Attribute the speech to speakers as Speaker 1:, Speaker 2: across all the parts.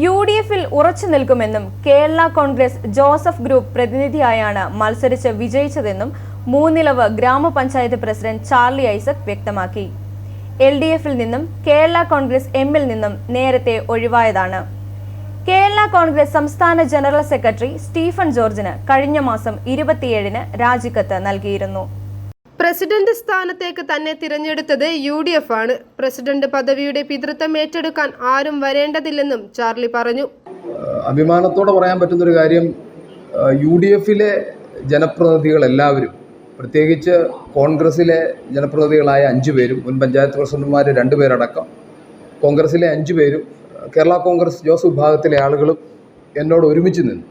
Speaker 1: U D എഫിൽ ഉറച്ചു നിൽക്കുമെന്നും കേരള കോൺഗ്രസ് ജോസഫ് ഗ്രൂപ്പ് പ്രതിനിധിയായാണ് മത്സരിച്ച് വിജയിച്ചതെന്നും മൂന്നിലവ് ഗ്രാമപഞ്ചായത്ത് പ്രസിഡന്റ് ചാർലി ഐസക് വ്യക്തമാക്കി. എൽ ഡി എഫിൽ നിന്നും കേരള കോൺഗ്രസ് എമ്മിൽ നിന്നും നേരത്തെ ഒഴിവായതാണ്. കേരള കോൺഗ്രസ് സംസ്ഥാന ജനറൽ സെക്രട്ടറി സ്റ്റീഫൻ ജോർജിന് കഴിഞ്ഞ മാസം ഇരുപത്തിയേഴിന് രാജിക്കത്ത് നൽകിയിരുന്നു.
Speaker 2: പ്രസിഡന്റ് സ്ഥാനത്തേക്ക് തന്നെ തിരഞ്ഞെടുത്തത് യു ഡി എഫ് ആണ്. പ്രസിഡന്റ് പദവിയുടെ പിതൃത്വം ഏറ്റെടുക്കാൻ ആരും വരേണ്ടതില്ലെന്നും ചാർലി പറഞ്ഞു.
Speaker 3: അഭിമാനത്തോടെ പറയാൻ പറ്റുന്ന ഒരു കാര്യം യു ഡി എഫിലെ ജനപ്രതിനിധികൾ എല്ലാവരും പ്രത്യേകിച്ച് കോൺഗ്രസിലെ ജനപ്രതിനിധികളായ അഞ്ചു പേരും മുൻ പഞ്ചായത്ത് പ്രസിഡന്റുമാർ രണ്ടുപേരടക്കം കോൺഗ്രസിലെ അഞ്ചു പേരും കേരള കോൺഗ്രസ് ജോസ് വിഭാഗത്തിലെ ആളുകളും എന്നോട് ഒരുമിച്ച് നിന്നു.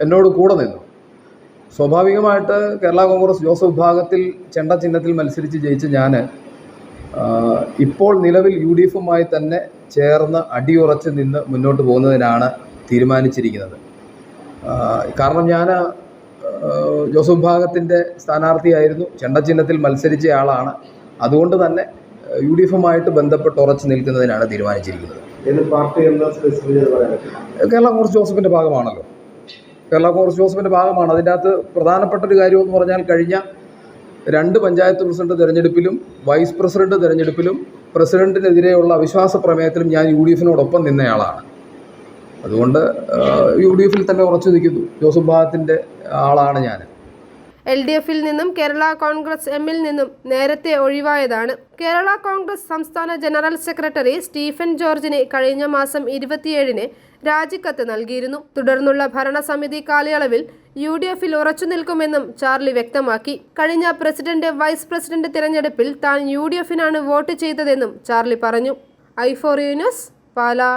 Speaker 3: എന്നോട് കൂടെ നിന്നു. സ്വാഭാവികമായിട്ട് കേരള കോൺഗ്രസ് ജോസഫ് വിഭാഗത്തിൽ ചെണ്ട ചിഹ്നത്തിൽ മത്സരിച്ച് ജയിച്ച ഞാൻ ഇപ്പോൾ നിലവിൽ യു ഡി എഫുമായി തന്നെ ചേർന്ന് അടിയുറച്ച് നിന്ന് മുന്നോട്ട് പോകുന്നതിനാണ് തീരുമാനിച്ചിരിക്കുന്നത്. കാരണം ഞാൻ ജോസഫ് വിഭാഗത്തിന്റെ സ്ഥാനാർത്ഥിയായിരുന്നു. ചെണ്ട ചിഹ്നത്തിൽ മത്സരിച്ച ആളാണ്. അതുകൊണ്ട് തന്നെ യു ഡി എഫുമായിട്ട് ബന്ധപ്പെട്ട് ഉറച്ചു നിൽക്കുന്നതിനാണ് തീരുമാനിച്ചിരിക്കുന്നത്. കേരള കോൺഗ്രസ് ജോസഫിന്റെ ഭാഗമാണല്ലോ. കേരള കോൺഗ്രസ് ജോസഫിന്റെ ഭാഗമാണ്. അതിന്റെ അകത്ത് പ്രധാനപ്പെട്ട ഒരു കാര്യം എന്ന് പറഞ്ഞാൽ കഴിഞ്ഞ രണ്ട് പഞ്ചായത്ത് പ്രസിഡന്റ് തെരഞ്ഞെടുപ്പിലും വൈസ് പ്രസിഡന്റ് തെരഞ്ഞെടുപ്പിലും പ്രസിഡന്റിനെതിരെയുള്ള അവിശ്വാസ പ്രമേയത്തിലും ഞാൻ യു ഡി എഫിനോടൊപ്പം നിന്നയാളാണ്. അതുകൊണ്ട് യു ഡി എഫിൽ തന്നെ ഉറച്ചു നിൽക്കുന്നു. ജോസഫ് ഭാഗത്തിന്റെ ആളാണ് ഞാൻ
Speaker 2: എൽ ഡി എഫിൽ നിന്നും കേരള കോൺഗ്രസ് എമ്മിൽ നിന്നും നേരത്തെ ഒഴിവായതാണ്. കേരള കോൺഗ്രസ് സംസ്ഥാന ജനറൽ സെക്രട്ടറി സ്റ്റീഫൻ ജോർജിന് കഴിഞ്ഞ മാസം ഇരുപത്തിയേഴിന് രാജിക്കത്ത് നൽകിയിരുന്നു. തുടർന്നുള്ള ഭരണസമിതി കാലയളവിൽ യു ഡി എഫിൽ ഉറച്ചു നിൽക്കുമെന്നും ചാർലി വ്യക്തമാക്കി. കഴിഞ്ഞ പ്രസിഡന്റ് വൈസ് പ്രസിഡന്റ് തിരഞ്ഞെടുപ്പിൽ താൻ യു ഡി എഫിനാണ് വോട്ട് ചെയ്തതെന്നും ചാർലി പറഞ്ഞു. ഐ ഫോർ യൂനസ് പാലാ.